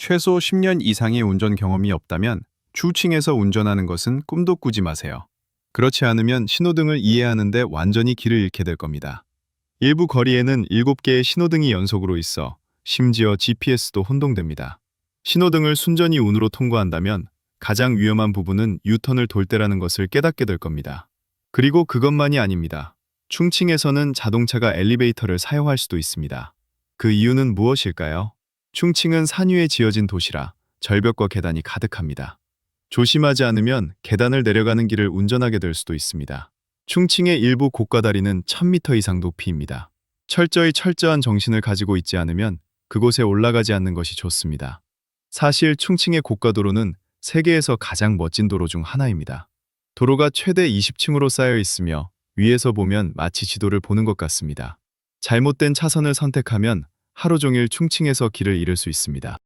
최소 10년 이상의 운전 경험이 없다면 추층에서 운전하는 것은 꿈도 꾸지 마세요. 그렇지 않으면 신호등을 이해하는데 완전히 길을 잃게 될 겁니다. 일부 거리에는 7개의 신호등이 연속으로 있어 심지어 GPS도 혼동됩니다. 신호등을 순전히 운으로 통과한다면 가장 위험한 부분은 유턴을 돌 때라는 것을 깨닫게 될 겁니다. 그리고 그것만이 아닙니다. 충칭에서는 자동차가 엘리베이터를 사용할 수도 있습니다. 그 이유는 무엇일까요? 충칭은 산 위에 지어진 도시라 절벽과 계단이 가득합니다. 조심하지 않으면 계단을 내려가는 길을 운전하게 될 수도 있습니다. 충칭의 일부 고가 다리는 1000m 이상 높이입니다. 철저히 철저한 정신을 가지고 있지 않으면 그곳에 올라가지 않는 것이 좋습니다. 사실 충칭의 고가도로는 세계에서 가장 멋진 도로 중 하나입니다. 도로가 최대 20층으로 쌓여 있으며 위에서 보면 마치 지도를 보는 것 같습니다. 잘못된 차선을 선택하면 하루 종일 충칭에서 길을 잃을 수 있습니다.